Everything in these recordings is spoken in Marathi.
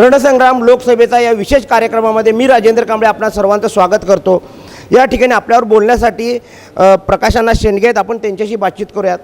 रणसंग्राम लोकसभेचा या विशेष कार्यक्रमामध्ये मी राजेंद्र कांबळे आपणा सर्वांचं स्वागत करतो. या ठिकाणी आपल्यावर बोलण्यासाठी प्रकाशांना शेंडगे आहेत. आपण त्यांच्याशी बातचीत करूयात.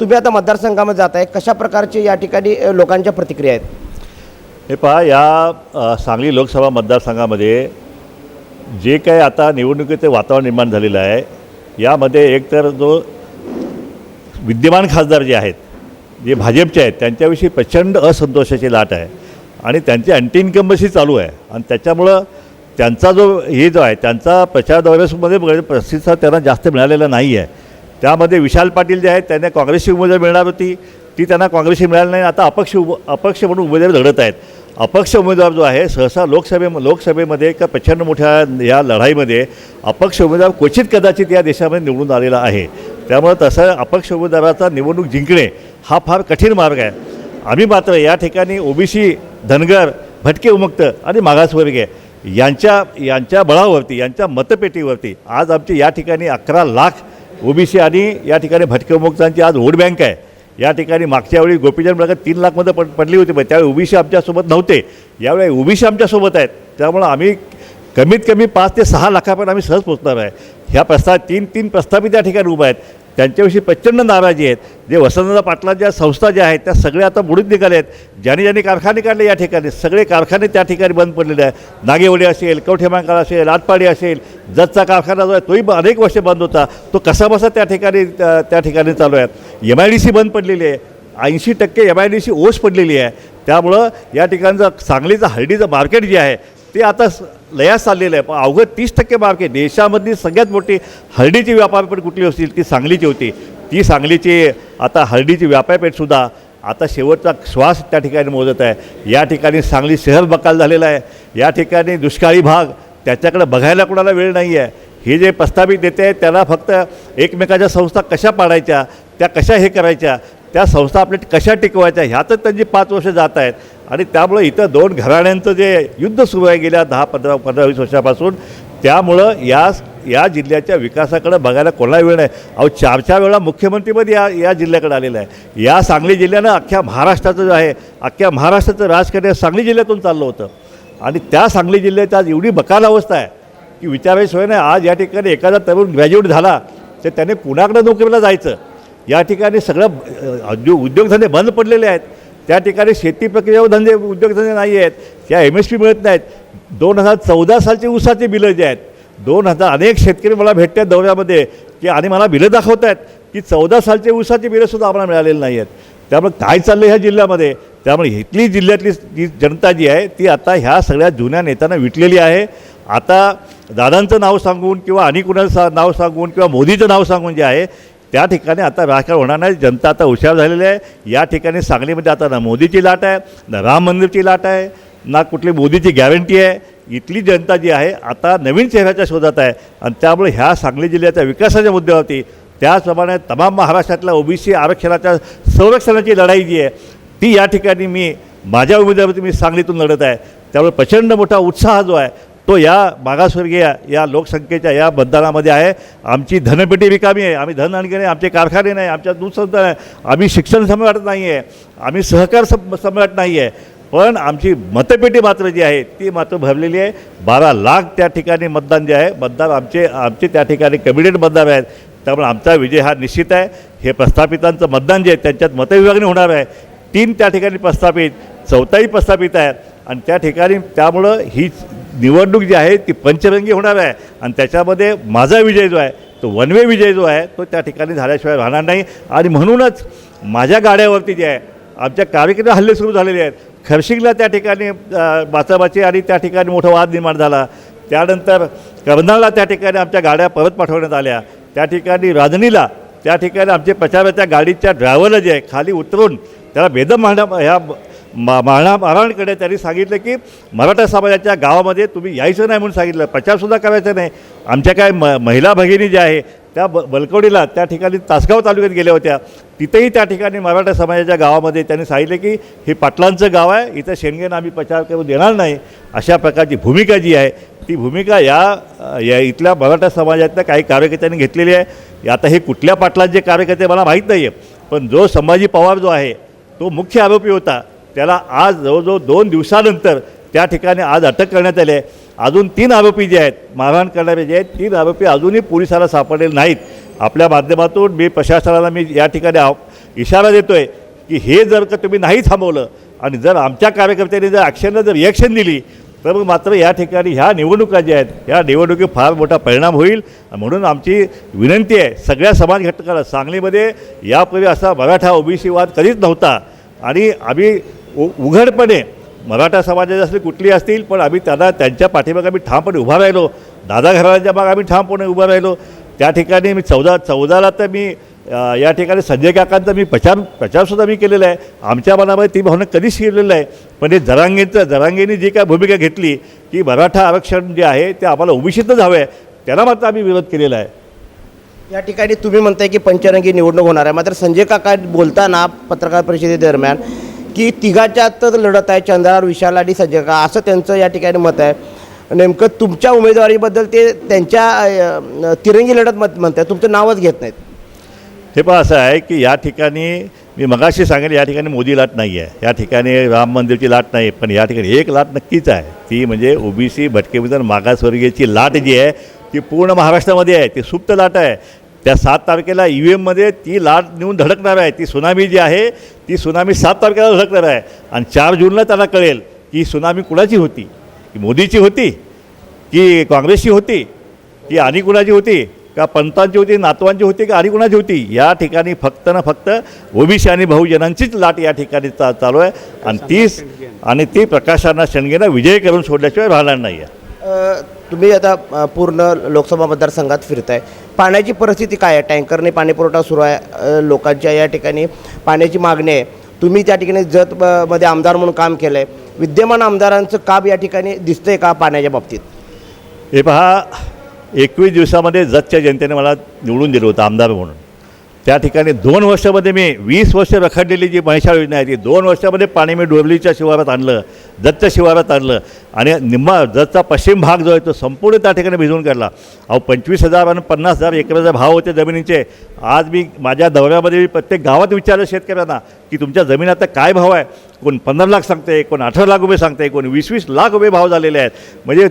तुम्ही आता मतदारसंघामध्ये जात आहे कशा प्रकारचे या ठिकाणी लोकांच्या प्रतिक्रिया आहेत? हे पहा या सांगली लोकसभा मतदारसंघामध्ये जे काही आता निवडणुकीचे वातावरण निर्माण झालेलं आहे यामध्ये एकतर जो विद्यमान खासदार जे आहेत जे भाजपचे आहेत त्यांच्याविषयी प्रचंड असंतोषाची लाट आहे. आणि त्यांची अँटी इन्कम्बन्सी चालू आहे. आणि त्याच्यामुळं त्यांचा जो हे जो आहे त्यांचा प्रचार दौऱ्यामध्ये बघ- प्रतिसाद त्यांना जास्त मिळालेला नाही आहे. त्यामध्ये विशाल पाटील जे आहेत त्यांना काँग्रेसची उमेदवार मिळणार होती. ती त्यांना काँग्रेसची मिळाली नाही. आता अपक्ष उब अपक्ष म्हणून उमेदवार लढत आहेत. अपक्ष उमेदवार जो आहे सहसा लोकसभे लोकसभेमध्ये का प्रचंड मोठ्या या लढाईमध्ये अपक्ष उमेदवार क्वचित कदाचित या देशामध्ये निवडून आलेला आहे. त्यामुळं तसं अपक्ष उमेदवाराचा निवडणूक जिंकणे हा फार कठीण मार्ग आहे. आम्ही मात्र या ठिकाणी ओबीसी धनगर भटके उमुक्त आणि मागासवर्गीय. यांच्या यांच्या बळावरती यांच्या मतपेटीवरती आज आमची या ठिकाणी अकरा लाख ओबीसी आणि या ठिकाणी भटके उमुक्तांची आज वोट बँक आहे. या ठिकाणी मागच्या वेळी गोपीचंद बळगत तीन लाखमध्ये पड पडली होती पण त्यावेळी ओबीसी आमच्यासोबत नव्हते. यावेळी ओबीसी आमच्यासोबत आहेत. त्यामुळं आम्ही कमीत कमी पाच ते सहा लाखापर्यंत आम्ही सहज पोचणार आहे. ह्या प्रस्ताव तीन तीन प्रस्थापित या ठिकाणी उभा आहेत. त्यांच्याविषयी प्रचंड नाराजी आहेत. जे वसंतदादा ज्या संस्था ज्या आहेत त्या सगळ्या आता बुडून निघाल्या आहेत ज्यांनी ज्यांनी कारखाने काढले या ठिकाणी सगळे कारखाने त्या ठिकाणी बंद पडलेले आहे नागेवडी असेल कवठेमांकाळ असेल आटपाडी असेल जतचा कारखाना जो आहे तोही अनेक वर्ष बंद होता. तो कसाबसा त्या ठिकाणी त्या त्या ठिकाणी चालू आहे. एम आय डी सी बंद पडलेली आहे. ऐंशी टक्के एम आय डी सी ओस पडलेली आहे. त्यामुळं या ठिकाणचं सांगलीचं हळदीचं मार्केट जे आहे ते आता स- लयास चाललेलं आहे. पण अवघं तीस टक्के मार्केट देशामधली सगळ्यात मोठी हळदीची व्यापारपेठ कुठली असतील? ती सांगलीची होती. ती सांगलीची आता हळदीची व्यापारपेठसुद्धा आता शेवटचा श्वास त्या ठिकाणी मोजत आहे. या ठिकाणी सांगली शहर बकाल झालेलं आहे. या ठिकाणी दुष्काळी भाग त्याच्याकडे बघायला कोणाला वेळ नाही आहे. हे जे प्रस्तावित देते आहेत त्याला फक्त एकमेकाच्या संस्था कशा पाडायच्या त्या कशा हे करायच्या त्या संस्था आपल्या कशा टिकवायच्या ह्यातच त्यांची पाच वर्ष जात आहेत. आणि त्यामुळं इथं दोन घराण्यांचं जे युद्ध सुरू आहे गेल्या दहा पंधरा पंधरा वीस वर्षापासून त्यामुळं या या जिल्ह्याच्या विकासाकडे बघायला कोणाला वेळ नाही. अहो चार चार वेळा मुख्यमंत्रीपद या या जिल्ह्याकडे आलेलं आहे. या सांगली जिल्ह्यानं अख्ख्या महाराष्ट्राचं जे आहे अख्ख्या महाराष्ट्राचं राजकारण सांगली जिल्ह्यातून चाललं होतं. आणि त्या सांगली जिल्ह्यात आज एवढी बकाल अवस्था आहे की विचारायची सोय नाही. आज या ठिकाणी एखादा तरुण ग्रॅज्युएट झाला तर त्याने पुण्याकडे नोकरीला जायचं. या ठिकाणी सगळं उद्योग उद्योगधंदे बंद पडलेले आहेत. त्या ठिकाणी शेती प्रक्रिया धंदे उद्योगधंदे नाही आहेत. त्या एम एस पी मिळत नाहीत. दोन हजार चौदा सालचे ऊसाची बिलं जे आहेत दोन हजार अनेक शेतकरी मला भेटतात दौऱ्यामध्ये की आणि मला बिलं दाखवत आहेत की चौदा सालचे ऊसाची बिलंसुद्धा आम्हाला मिळालेली नाही आहेत. त्यामुळे काय चाललं ह्या जिल्ह्यामध्ये? त्यामुळे इथली जिल्ह्यातली जी जनता जी आहे ती आता ह्या सगळ्या जुन्या नेत्यांना विटलेली आहे. आता दादांचं नाव सांगून किंवा आणि कुणाचं सा नाव सांगून किंवा मोदीचं नाव सांगून जे आहे त्या ठिकाणी आता राजकारण होणार नाही. जनता आता हुशार झालेली आहे. या ठिकाणी सांगलीमध्ये आता ना मोदीची लाट आहे ना राम मंदिरची लाट आहे ना कुठली मोदीची गॅरंटी आहे. इथली जनता जी आहे आता नवीन चेहऱ्याच्या शोधात आहे. आणि त्यामुळे ह्या सांगली जिल्ह्याच्या विकासाच्या मुद्द्यावरती त्याचप्रमाणे तमाम महाराष्ट्रातल्या ओबीसी आरक्षणाच्या संरक्षणाची लढाई जी आहे ती या ठिकाणी मी माझ्या उमेदवारीवरती मी सांगलीतून लढत आहे. त्यामुळे प्रचंड मोठा उत्साह जो आहे तो या मागासवर्गीय या लोकसंख्येच्या या मतदानामध्ये आहे. आमची धनपेटी रिकामी आहे. आम्ही धन आणखी नाही आमचे कारखाने नाही आमच्या दूध संस्था नाही. आम्ही शिक्षण सम्राट नाही आहे आम्ही सहकार सम सम्राट नाही आहे पण आमची मतपेटी मात्र जी आहे ती मात्र भरलेली आहे. बारा लाख त्या ठिकाणी मतदान जे आहे मतदार आमचे आमचे त्या ठिकाणी कॅबिनेट मतदार आहेत. त्यामुळे आमचा विजय हा निश्चित आहे. हे प्रस्थापितांचं मतदान जे आहे त्यांच्यात मतविभागणी होणार आहे. तीन त्या ठिकाणी प्रस्थापित चौथाही प्रस्थापित आहे आणि त्या ठिकाणी त्यामुळं ही निवडणूक जी आहे ती पंचरंगी होणार आहे. आणि त्याच्यामध्ये माझा विजय जो आहे तो वनवे विजय जो आहे तो त्या ठिकाणी झाल्याशिवाय राहणार नाही. आणि म्हणूनच माझ्या गाड्यावरती जे आहे आमच्या कार्यक्रम हल्ले सुरू झालेले आहेत. खर्शिंगला त्या ठिकाणी बाचाबाची आणि त्या ठिकाणी मोठा वाद निर्माण झाला. त्यानंतर कर्नाळला त्या ठिकाणी आमच्या गाड्या परत पाठवण्यात आल्या. त्या ठिकाणी राजनीला त्या ठिकाणी आमचे प्रचाराच्या गाडीच्या ड्रायव्हरला जे आहे खाली उतरून त्याला बेदम म्हणा ह्या मा मारणा मारहाणकडे त्यांनी सांगितलं की मराठा समाजाच्या गावामध्ये तुम्ही यायचं नाही म्हणून सांगितलं. प्रचारसुद्धा करायचा नाही. आमच्या काय म महिला भगिनी ज्या आहे त्या ब बलकवडीला त्या ठिकाणी तासगाव तालुक्यात गेल्या होत्या. तिथेही त्या ठिकाणी मराठा समाजाच्या गावामध्ये त्यांनी सांगितलं की हे पाटलांचं गाव आहे इथं शेणगेनं आम्ही प्रचार करू देणार नाही. अशा प्रकारची भूमिका जी आहे ती भूमिका या या इथल्या मराठा समाजातल्या काही कार्यकर्त्यांनी घेतलेली आहे. आता हे कुठल्या पाटलांचे कार्यकर्ते मला माहीत नाही आहे पण जो संभाजी पवार जो आहे तो मुख्य आरोपी होता. त्याला आज जवळजवळ दोन दिवसानंतर त्या ठिकाणी आज अटक करण्यात आली आहे. अजून तीन आरोपी जे आहेत मारहाण करणारे जे आहेत तीन आरोपी अजूनही पोलिसाला सापडलेले नाहीत. आपल्या माध्यमातून मी प्रशासनाला मी या ठिकाणी इशारा देतो आहे की हे जर का तुम्ही नाही थांबवलं आणि जर आमच्या कार्यकर्त्यांनी जर ॲक्शनला जर रिॲक्शन दिली तर मग मात्र या ठिकाणी ह्या निवडणुका ज्या आहेत ह्या निवडणुकीत फार मोठा परिणाम होईल. म्हणून आमची विनंती आहे सगळ्या समाज घटकाला सांगलीमध्ये यापूर्वी असा मराठा ओबीसी वाद कधीच नव्हता. आणि आम्ही उघडपणे. मराठा समाजाची असली कुठली असतील पण आम्ही त्यांना त्यांच्या पाठीमागे आम्ही ठामपणे उभा राहिलो. दादा घराच्या मागे आम्ही ठामपणे उभा राहिलो. त्या ठिकाणी मी चौदा चौदाला तर मी या ठिकाणी संजय काकांचा मी प्रचार प्रचारसुद्धा मी केलेला आहे. आमच्या मनामध्ये ती भावना कधीच शिरलेलं आहे पण हे जरांगेंचं जरांगेंनी जी काय भूमिका घेतली की मराठा आरक्षण जे आहे ते आम्हाला ओबीसीतच हवं आहे. त्याला मात्र आम्ही विरोध केलेला आहे. या ठिकाणी तुम्ही म्हणताय की पंचरंगी निवडणूक होणार आहे. मात्र संजय काका बोलताना पत्रकार परिषदेदरम्यान की तिघाच्यातच लढत आहे चंद्रावर विशाल आणि संजय. का असं त्यांचं या ठिकाणी मत आहे. नेमकं तुमच्या उमेदवारीबद्दल ते त्यांच्या तिरंगी लढत मत म्हणतात तुमचं नावच घेत नाहीत. हे पण असं आहे की या ठिकाणी मी मगाशी सांगेल या ठिकाणी मोदी लाट नाही आहे. या ठिकाणी राम मंदिरची लाट नाही पण या ठिकाणी एक लाट नक्कीच आहे. ती म्हणजे ओबीसी भटकेविधान मागासवर्गीयची लाट जी आहे ती पूर्ण महाराष्ट्रामध्ये आहे. ती सुप्त लाट आहे. त्या सात तारखेला ई व्ही एममध्ये ती लाट नेऊन धडकणार आहे. ती सुनामी जी आहे ती सुनामी सात तारखेला धडकणार आहे. आणि चार जूनला त्याला कळेल की सुनामी कुणाची होती? की मोदीची होती? की काँग्रेसची होती? की आणि कुणाची होती? का पंतांची होती नातवांची होती का आणि कुणाची होती? या ठिकाणी फक्त ना फक्त ओबीसी आणि बहुजनांचीच लाट या ठिकाणी चा चालू आहे. आणि तीच आणि ती प्रकाशांना शेणगेनं विजय करून सोडल्याशिवाय राहणार नाही आहे तुम्ही आता पूर्ण लोकसभा मतदारसंघात फिरताय. पाण्याची परिस्थिती काय आहे? टँकरने पाणीपुरवठा सुरू आहे. लोकांच्या या ठिकाणी पाण्याची मागणी आहे. तुम्ही त्या ठिकाणी जत मध्ये आमदार म्हणून काम केलं आहे विद्यमान आमदारांचं काम या ठिकाणी दिसतंय का पाण्याच्या बाबतीत? हे पहा एकवीस दिवसामध्ये जतच्या जनतेने मला निवडून दिलं होतं आमदार म्हणून. त्या ठिकाणी दोन वर्षामध्ये मी वीस वर्ष रखडलेली जी महिषाळ योजना आहे ती दोन वर्षामध्ये पाणी मी डोरलीच्या शिवारात आणलं दत्त शिवारात आणलं. आणि निम्मा जतचा पश्चिम भाग जो आहे तो संपूर्ण त्या ठिकाणी भिजवून काढला. अहो पंचवीस हजार आणि पन्नास हजार एकराचा भाव होते जमिनीचे आज मी माझ्या दौऱ्यामध्ये मी प्रत्येक गावात विचारलं शेतकऱ्यांना की तुमच्या जमीन आता काय भाव आहे? कोण पंधरा लाख सांगते कोण अठरा लाख रुपये सांगते कोण वीस वीस लाख रुपये भाव झालेले आहेत. म्हणजे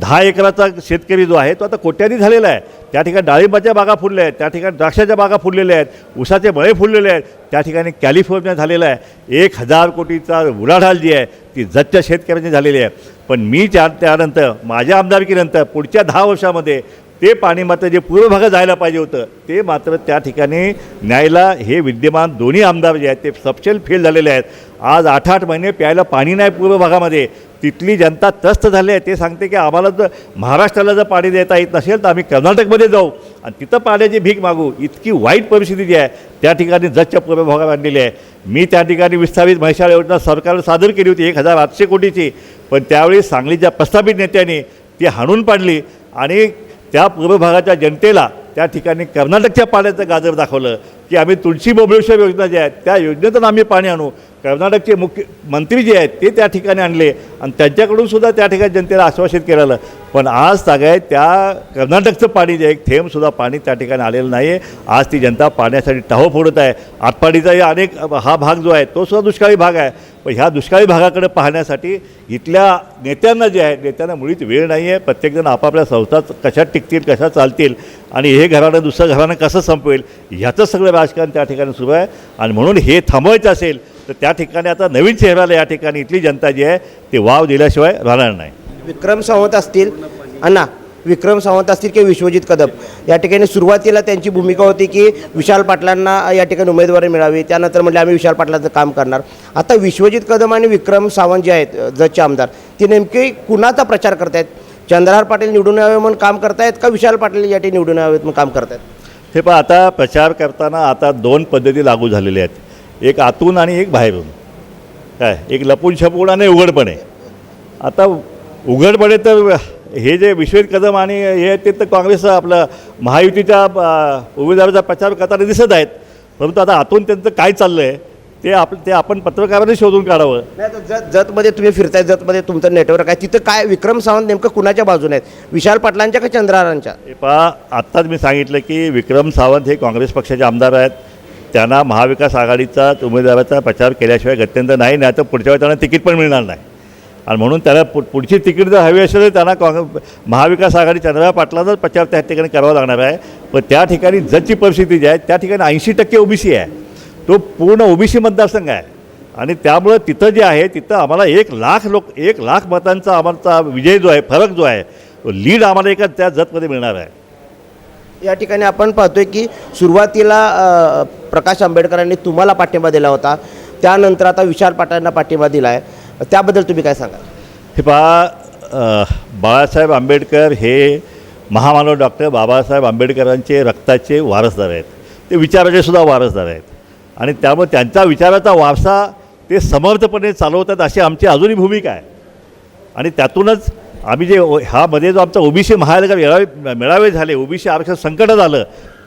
दहा एकराचा शेतकरी जो आहे तो आता कोट्याधी झालेला आहे. त्या ठिकाणी डाळिंबाच्या बागा फुलल्या आहेत त्या ठिकाणी द्राक्षाच्या बागा फुललेल्या आहेत उसाचे मळे फुललेले आहेत त्या ठिकाणी कॅलिफोर्निया झालेला आहे. एक हजार कोटीचा उलाढाल जी आहे ती जतच्या शेतकऱ्यांची झालेली आहे. पण मी त्या त्यानंतर माझ्या आमदारकीनंतर पुढच्या दहा वर्षामध्ये ते पाणी मात्र जे पूर्व भागात जायला पाहिजे होतं ते मात्र त्या ठिकाणी न्यायला हे विद्यमान दोन्ही आमदार जे आहेत ते सपशेल फेल झालेले आहेत. आज आठ आठ महिने प्यायला पाणी नाही पूर्व भागामध्ये तिथली जनता त्रस्त झाली आहे ते सांगते की आम्हाला जर महाराष्ट्राला जर पाणी देता येत नसेल तर आम्ही कर्नाटकमध्ये जाऊ. आणि तिथं पाण्याची भीक मागू. इतकी वाईट परिस्थिती जी आहे त्या ठिकाणी जतच्या पूर्वभागात आणलेली आहे. मी त्या ठिकाणी विस्थापित म्हैशाळ योजना सरकारनं सादर केली होती एक हजार आठशे कोटीची. पण त्यावेळी सांगलीच्या प्रस्थापित नेत्यांनी ती हाणून पाडली आणि त्या पूर्व भागाच्या जनतेला त्या ठिकाणी कर्नाटकच्या पाण्याचं गाजर दाखवलं की आम्ही तुळशी बोबळेश्वर योजना ज्या आहेत त्या योजनेतून आम्ही पाणी आणू. कर्नाटकचे मुख्य मंत्री जे आहेत ते त्या ठिकाणी आणले आणि त्यांच्याकडून सुद्धा त्या ठिकाणी जनतेला आश्वासित केलेलं. पण आज सगळ्या त्या कर्नाटकचं पाणी जे आहे थेंबसुद्धा पाणी त्या ठिकाणी आलेलं नाही आहे आज ती जनता पाण्यासाठी टाहो फोडत आहे. आटपाडीचाही अनेक हा भाग जो आहे तो सुद्धा दुष्काळी भाग आहे. पण ह्या दुष्काळी भागाकडे पाहण्यासाठी इथल्या नेत्यांना जे आहे नेत्यांना मुळीच वेळ नाही आहे प्रत्येकजण आपापल्या संस्था कशा टिकतील कशा चालतील आणि हे घराणं दुसरं घराणं कसं संपवेल ह्याचं सगळं राजकारण त्या ठिकाणी सुरू आहे. आणि म्हणून हे थांबवायचं असेल तर त्या ठिकाणी आता नवीन चेहऱ्याला या ठिकाणी इथली जनता जी आहे ते वाव दिल्याशिवाय राहणार नाही. विक्रम सावंत असतील अण्णा विक्रम सावंत असतील किंवा विश्वजित कदम? या ठिकाणी सुरुवातीला त्यांची भूमिका होती की विशाल पाटलांना या ठिकाणी उमेदवारी मिळावी. त्यानंतर म्हटले आम्ही विशाल पाटलांचं काम करणार. आता विश्वजित कदम आणि विक्रम सावंत जे आहेत जजचे आमदार ते नेमके कुणाचा प्रचार करतायत? चंद्रहार पाटील निवडून यावे म्हणून काम करतायत का विशाल पाटील या ठिकाणी निवडून यावेत म्हणून काम करतायत? हे पण आता प्रचार करताना आता दोन पद्धती लागू झालेल्या आहेत. एक आतून आणि एक बाहेरून. काय? एक लपून छपून आणि उघडपणे. आता उघडपणे तर हे जे विश्वजित कदम आणि हे ते तर काँग्रेस आपलं महायुतीच्या उमेदवाराचा प्रचार करताना दिसत आहेत. परंतु आता आतून त्यांचं काय चाललं आहे ते आप ते आपण पत्रकारांनी शोधून काढावं. नाही जत जतमध्ये तुम्ही फिरताय जतमध्ये तुमचं नेटवर्क आहे. तिथं काय विक्रम सावंत नेमकं कुणाच्या बाजूने आहेत? विशाल पाटलांच्या का चंद्रहारांच्या? हे पहा आत्ताच मी सांगितलं की विक्रम सावंत हे काँग्रेस पक्षाचे आमदार आहेत. त्यांना महाविकास आघाडीचा उमेदवाराचा प्रचार केल्याशिवाय गत्यंतर नाही नाही तर पुढच्या वेळी त्यांना तिकीट पण मिळणार नाही. आणि म्हणून त्याला पु पुढची तिकीट जर हवी असेल तर त्यांना काँग्रेस महाविकास आघाडी चंद्रबाबा पाटलाचाच प्रचार त्या ठिकाणी करावा लागणार आहे. पण त्या ठिकाणी जची परिस्थिती जी आहे त्या ठिकाणी ऐंशी टक्के ओबीसी आहे. तो पूर्ण ओबीसी मतदारसंघ आहे. आणि त्यामुळं तिथं जे आहे तिथं आम्हाला एक लाख लोक एक लाख मतांचा आम्हाला विजय जो आहे फरक जो आहे तो लीड आम्हाला एका त्या जतमध्ये मिळणार आहे. या ठिकाणी आपण पाहतोय की सुरुवातीला प्रकाश आंबेडकरांनी तुम्हाला पाठिंबा दिला होता. त्यानंतर आता विशाल पाटलांना पाठिंबा दिला आहे त्याबद्दल तुम्ही काय सांगाल? हे पहा बाळासाहेब आंबेडकर हे महामानव डॉक्टर बाबासाहेब आंबेडकरांचे रक्ताचे वारसदार आहेत. ते विचाराचे सुद्धा वारसदार आहेत. आणि त्यामुळे त्यांचा विचाराचा वारसा ते समर्थपणे चालवतात अशी आमची अजूनही भूमिका आहे. आणि त्यातूनच आम्ही जे ओ- ह्यामध्ये जो आमचा ओबीसी महानगर मेळावे मेळावे झाले ओबीसी आरक्षण संकट झालं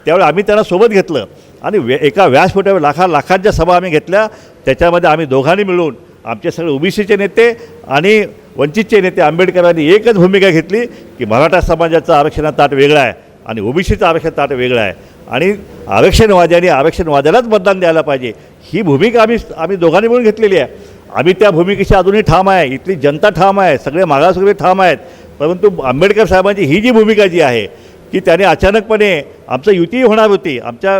त्यावेळी आम्ही त्यांना सोबत घेतलं. आणि वे एका व्यासपीठावर लाखा लाखांच्या सभा आम्ही घेतल्या. त्याच्यामध्ये आम्ही दोघांनी मिळून आमचे सगळे ओबीसीचे नेते आणि वंचितचे नेते आंबेडकरांनी एकच भूमिका घेतली की मराठा समाजाचं आरक्षणात ताट वेगळं आहे आणि ओबीसीचं आरक्षण ताट वेगळं आहे. आणि आरक्षणवाद्याने आरक्षणवाद्यालाच मतदान द्यायला पाहिजे. ही भूमिका आम्ही आम्ही दोघांनी मिळून घेतलेली आहे. आम्ही त्या भूमिकेशी अजूनही ठाम आहे. इथली जनता ठाम आहे. सगळे मागासवर्गीय ठाम आहेत. परंतु आंबेडकर साहेबांची ही जी भूमिका जी आहे की त्याने अचानकपणे आमचं युती होणार होती. आमच्या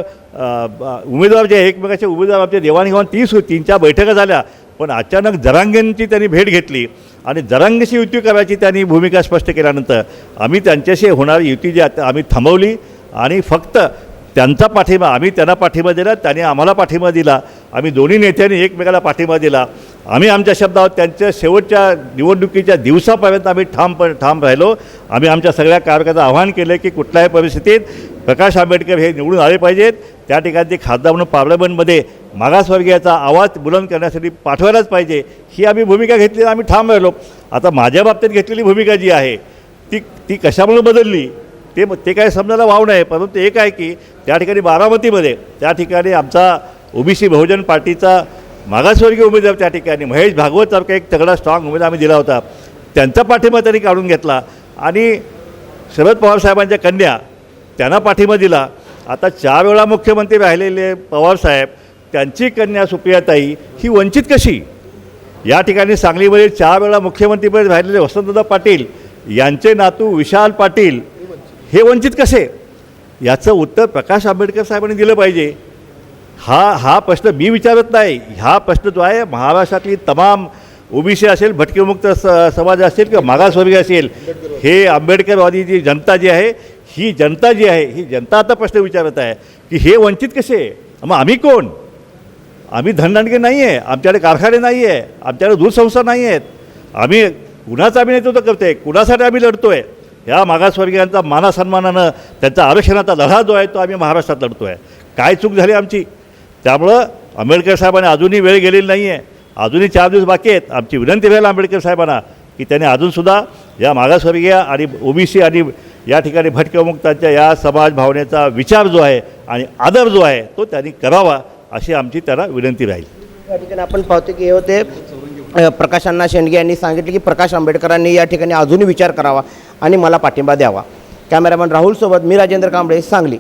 उमेदवार जे एकमेकाच्या उमेदवार आमच्या देवाणघेवाण तीस तीन चार बैठका झाल्या. पण अचानक जरांगेंची त्यांनी भेट घेतली आणि जरांगेशी युती करायची त्यांनी भूमिका स्पष्ट केल्यानंतर आम्ही त्यांच्याशी होणारी युती जी आता आम्ही थांबवली आणि फक्त त्यांचा पाठिंबा आम्ही त्यांना पाठिंबा दिला त्यांनी आम्हाला पाठिंबा दिला. आम्ही दोन्ही नेत्यांनी एकमेकाला पाठिंबा दिला. आम्ही आमच्या शब्दावर त्यांच्या शेवटच्या निवडणुकीच्या दिवसापर्यंत आम्ही ठाम ठाम राहिलो. आम्ही आमच्या सगळ्या कार्यकर्त्यांना आव्हान केलं की कुठल्याही परिस्थितीत प्रकाश आंबेडकर हे निवडून आले पाहिजेत. त्या ठिकाणी खासदार म्हणून पार्लमेंटमध्ये मागासवर्गीयाचा आवाज बुलंद करण्यासाठी पाठवायलाच पाहिजे. ही आम्ही भूमिका घेतली आम्ही ठाम राहिलो. आता माझ्या बाबतीत घेतलेली भूमिका जी आहे ती ती कशामुळे बदलली? ते ते काय समजायला वाव नाही परंतु एक आहे की त्या ठिकाणी बारामतीमध्ये त्या ठिकाणी आमचा ओबीसी बहुजन पार्टीचा मागासवर्गीय उमेदवार त्या ठिकाणी. महेश भागवत सारखा एक तगडा स्ट्रॉंग उमेदवार आम्ही दिला होता. त्यांचा पाठिंबा त्यांनी काढून घेतला. आणि शरद पवार साहेबांच्या कन्या त्यांना पाठिंबा दिला. आता चार वेळा मुख्यमंत्री राहिलेले पवारसाहेब त्यांची कन्या सुप्रियाताई ही वंचित कशी? या ठिकाणी सांगलीमध्ये चार वेळा मुख्यमंत्रीपद राहिलेले वसंतदादा पाटील यांचे नातू विशाल पाटील हे वंचित कसे? याचं उत्तर प्रकाश आंबेडकर साहेबांनी दिलं पाहिजे. हा हा प्रश्न मी विचारत नाही. हा प्रश्न जो आहे महाराष्ट्रातली तमाम ओबीसी असेल भटकेमुक्त स समाज असेल किंवा मागासवर्गीय असेल हे आंबेडकरवादी जी जनता जी आहे ही जनता जी आहे ही जनता आता प्रश्न विचारत आहे की हे वंचित कसे मग आम्ही कोण? आम्ही धनदांडगे नाही आहे आमच्याकडे कारखाने नाही आहे आमच्याकडे दूरसंस्था नाही आहेत. आम्ही कुणाचं आम्ही नेतृत्व करतो आहे कुणासाठी आम्ही लढतो आहे ह्या मागासवर्गीयांचा मानासन्मानानं त्यांचा आरक्षणाचा लढा जो आहे तो आम्ही महाराष्ट्रात लढतो आहे काय चूक झाली आमची? त्यामुळं आंबेडकर साहेबांनी अजूनही वेळ गेलेली नाही आहे अजूनही चार दिवस बाकी आहेत. आमची विनंती राहील आंबेडकर साहेबांना की त्यांनी अजूनसुद्धा या मागासवर्गीय आणि ओबीसी आणि या ठिकाणी भटकमुक्तांच्या या समाज भावनेचा विचार जो आहे आणि आदर जो आहे तो त्यांनी करावा अशी आमची त्यांना विनंती राहील. या ठिकाणी आपण पाहतो की हे होते अ, प्रकाश अण्णा शेंडगे यांनी सांगितले की प्रकाश आंबेडकरांनी या ठिकाणी अजूनही विचार करावा आणि मला पाठिंबा द्यावा. कॅमेरामॅन राहुलसोबत मी राजेंद्र कांबळे सांगली.